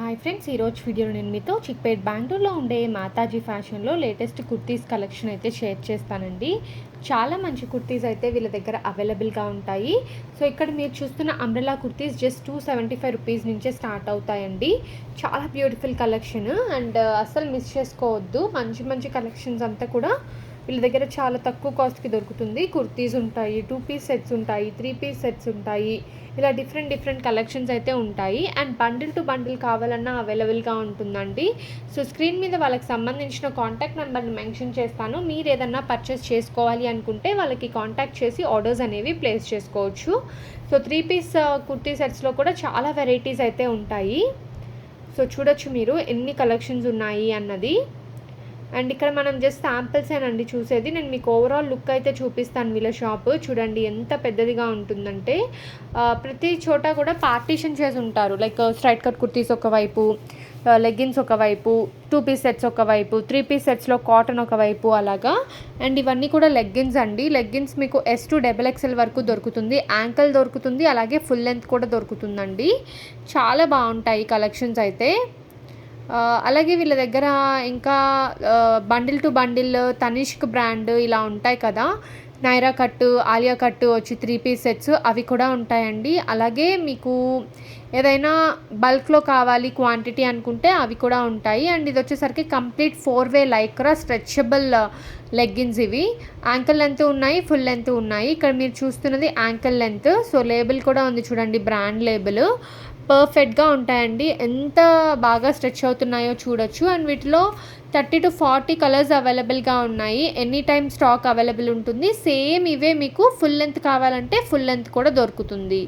Hi friends ఈరోజు వీడియోలో నేను మీతో చిక్పేట్ బెంగళూరులో ఉండే మాతాజీ ఫ్యాషన్లో లేటెస్ట్ కుర్తీస్ కలెక్షన్ అయితే షేర్ చేస్తానండి. చాలా మంచి కుర్తీస్ అయితే వీళ్ళ దగ్గర అవైలబుల్గా ఉంటాయి. సో ఇక్కడ మీరు చూస్తున్న umbrella kurtis just two seventy five rupees నుంచే స్టార్ట్ అవుతాయండి. చాలా బ్యూటిఫుల్ కలెక్షన్. అండ్ అస్సలు మిస్ చేసుకోవద్దు. మంచి మంచి కలెక్షన్స్ అంతా కూడా వీళ్ళ దగ్గర చాలా తక్కువ కాస్ట్కి దొరుకుతుంది. కుర్తీస్ ఉంటాయి టూ పీస్ సెట్స్ ఉంటాయి త్రీ పీస్ సెట్స్ ఉంటాయి. ఇలా డిఫరెంట్ డిఫరెంట్ కలెక్షన్స్ అయితే ఉంటాయి. అండ్ బండిల్ టు బండిల్ కావాలన్నా అవైలబుల్గా ఉంటుందండి. సో స్క్రీన్ మీద వాళ్ళకి సంబంధించిన కాంటాక్ట్ నెంబర్ని మెన్షన్ చేస్తాను. మీరు ఏదన్నా పర్చేస్ చేసుకోవాలి అనుకుంటే వాళ్ళకి కాంటాక్ట్ చేసి ఆర్డర్స్ అనేవి ప్లేస్ చేసుకోవచ్చు. సో త్రీ పీస్ కుర్తీ సెట్స్లో కూడా చాలా వెరైటీస్ అయితే ఉంటాయి. సో చూడొచ్చు మీరు ఎన్ని కలెక్షన్స్ ఉన్నాయి అన్నది. అండ్ ఇక్కడ మనం జస్ట్ శాంపిల్స్ ఏనండి చూసేది. నేను మీకు ఓవరాల్ లుక్ అయితే చూపిస్తాను వీళ్ళ షాప్ చూడండి ఎంత పెద్దదిగా ఉంటుందంటే ప్రతి చోట కూడా పార్టీషన్ చేసి ఉంటారు. లైక్ స్ట్రైట్ కట్ కుర్తీస్ ఒకవైపు లెగ్గిన్స్ ఒకవైపు టూ పీస్ సెట్స్ ఒకవైపు త్రీ పీస్ సెట్స్లో కాటన్ ఒకవైపు అలాగా. అండ్ ఇవన్నీ కూడా లెగ్గిన్స్ అండి. లెగ్గిన్స్ మీకు ఎస్ టు డబల్ ఎక్స్ఎల్ వరకు దొరుకుతుంది. యాంకల్ దొరుకుతుంది. అలాగే ఫుల్ లెంత్ కూడా దొరుకుతుందండి. చాలా బాగుంటాయి కలెక్షన్స్ అయితే. అలాగే వీళ్ళ దగ్గర ఇంకా bundle to bundle Tanishq brand ఇలా ఉంటాయి కదా. నైరా కట్టు ఆలియా కట్టు వచ్చి త్రీ పీస్ సెట్స్ అవి కూడా ఉంటాయండి. అలాగే మీకు ఏదైనా బల్క్లో కావాలి క్వాంటిటీ అనుకుంటే అవి కూడా ఉంటాయి. అండ్ ఇది వచ్చేసరికి complete four way lycra stretchable leggings ఇవి. యాంకిల్ లెంత్ ఉన్నాయి ఫుల్ లెంత్ ఉన్నాయి. ఇక్కడ మీరు చూస్తున్నది యాంకిల్ లెంత్. సో లేబుల్ కూడా ఉంది చూడండి బ్రాండ్ లేబుల్. పర్ఫెక్ట్గా ఉంటాయండి. ఎంత బాగా స్ట్రెచ్ అవుతున్నాయో చూడొచ్చు. అండ్ వీటిలో థర్టీ టు ఫార్టీ కలర్స్ అవైలబుల్గా ఉన్నాయి. ఎనీ టైమ్ స్టాక్ అవైలబుల్ ఉంటుంది. సేమ్ ఇవే మీకు ఫుల్ లెంత్ కావాలంటే ఫుల్ లెంత్ కూడా దొరుకుతుంది.